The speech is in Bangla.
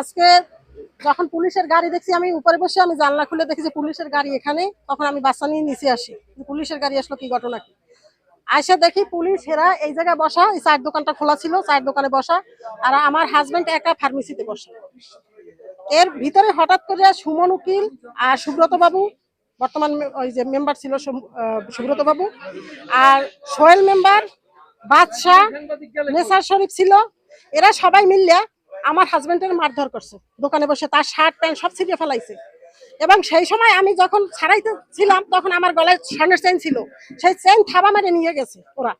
আজকে যখন পুলিশের গাড়ি দেখছি, আমি উপরে বসে আমি জানলা খুলে দেখি যে পুলিশের গাড়ি এখানে, তখন আমি বাচ্চা নিয়ে নিচে আসি পুলিশের গাড়ি আসলো কি ঘটনা কি? আসে দেখি পুলিশ এরা এই জায়গায় বসা, এই চায়ের দোকানটা খোলা ছিল, চায়ের দোকানে বসা, আর আমার হাজবেন্ড একা ফার্মেসিতে বসা। এর ভিতরে হঠাৎ করে সুমন উকিল আর সুব্রত বাবু, বর্তমান ওই যে মেম্বার ছিল সুব্রত বাবু, আর সোহেল মেম্বার বাদশাহ, নেসার শরীফ ছিল, এরা সবাই মিললে আমার হাজবেন্ডের মারধর করছে। দোকানে বসে তার শার্ট, প্যান্ট সব ছিঁড়ে ফেলাইছে। এবং সেই সময় আমি যখন ছাড়াইতে ছিলাম, তখন আমার গলায় স্বর্ণের চেন ছিল। সেই চেন থাবা মারে নিয়ে গেছে ওরা।